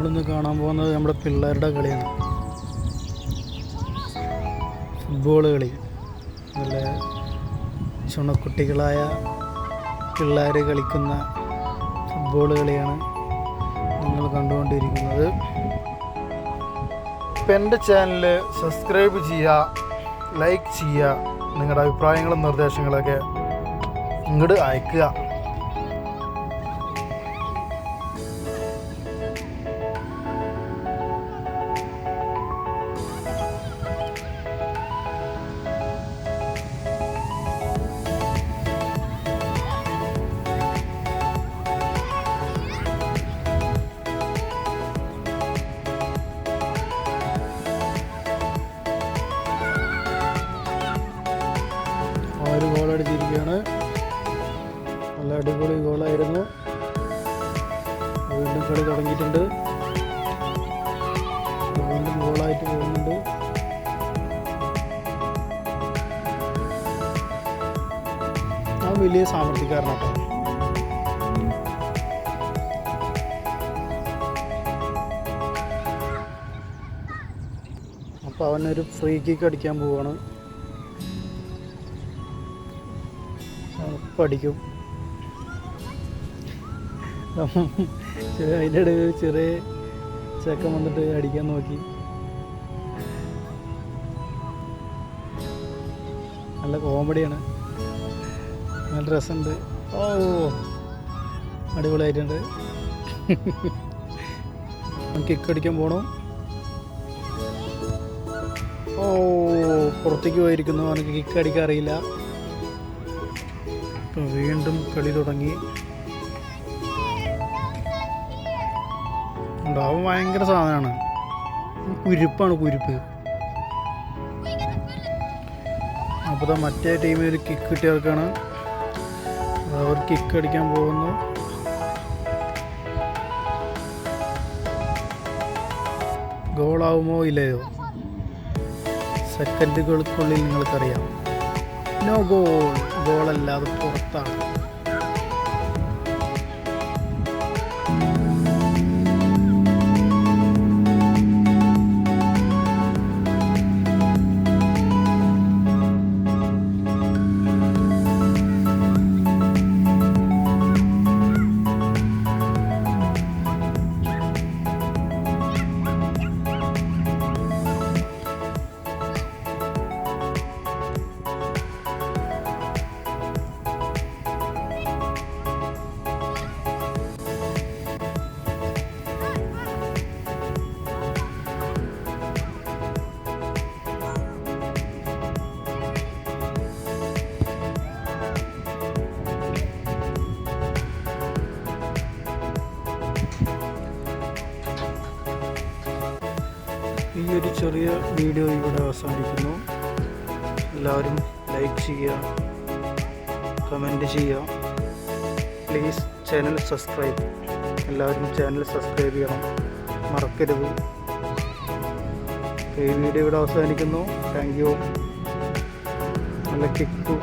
നമ്മളിന്ന് കാണാൻ പോകുന്നത് നമ്മുടെ പിള്ളേരുടെ കളിയാണ്. ഫുട്ബോൾ കളി. നല്ല ചുണക്കുട്ടികളായ പിള്ളേർ കളിക്കുന്ന ഫുട്ബോൾ കളിയാണ് നിങ്ങൾ കണ്ടുകൊണ്ടിരിക്കുന്നത്. ഇപ്പം എന്റെ ചാനൽ സബ്സ്ക്രൈബ് ചെയ്യുക ലൈക്ക് ചെയ്യുക നിങ്ങളുടെ അഭിപ്രായങ്ങളും നിർദ്ദേശങ്ങളൊക്കെ ഇങ്ങോട്ട് അയക്കുക. ഒരു ഗോൾ അടിച്ചിരിക്കുകയാണ്. നല്ല അടിപൊളി ഗോളായിരുന്നു വീണ്ടും കളി തുടങ്ങിയിട്ടുണ്ട്. വീണ്ടും ഗോളായിട്ട് പോകുന്നുണ്ട്. ആ വലിയ സാമർഥ്യക്കാരനാട്ടോ. അപ്പോൾ അവനൊരു ഫ്രീ കിക്ക് അടിക്കാൻ പോവാണ്. പഠിക്കും. അതിന്റെ ഇടയിൽ ചെറിയ ചക്കം വന്നിട്ട് അടിക്കാൻ നോക്കി. നല്ല കോമഡിയാണ്. നല്ല രസമുണ്ട്. ഓ അടിപൊളിയായിട്ടുണ്ട്. കിക്ക് അടിക്കാൻ പോണു. ഓ പുറത്തേക്ക് പോയിരിക്കുന്നു. അവനക്ക് കിക്ക് അടിക്കാൻ അറിയില്ല. ഇപ്പൊ വീണ്ടും കളി തുടങ്ങി. ഉണ്ടാവും ഭയങ്കര സാധനമാണ്. കുരുപ്പാണ് കുരുപ്പ്. അപ്പോൾ മറ്റേ ടീമിൽ ഒരു കിക്ക് കിട്ടിയവർക്കാണ് അവർ കിക്ക് അടിക്കാൻ പോകുന്നു ഗോളാവുമോ ഇല്ലയോ? സെക്കൻഡുകൾക്കുള്ളിൽ നിങ്ങൾക്കറിയാം. നോ ഗോൾ ഗോളല്ലാതെ പുറത്താണ്. ഒരു ചെറിയ വീഡിയോ ഇവിടെ അവസാനിക്കുന്നു. എല്ലാവരും ലൈക്ക് ചെയ്യുക കമന്റ് ചെയ്യുക. പ്ലീസ് ചാനൽ സബ്സ്ക്രൈബ് എല്ലാവരും ചാനൽ സബ്സ്ക്രൈബ് ചെയ്യണം. മറക്കരുത്. ഈ വീഡിയോ ഇവിടെ അവസാനിക്കുന്നു. താങ്ക് യു നല്ല കിക്ക്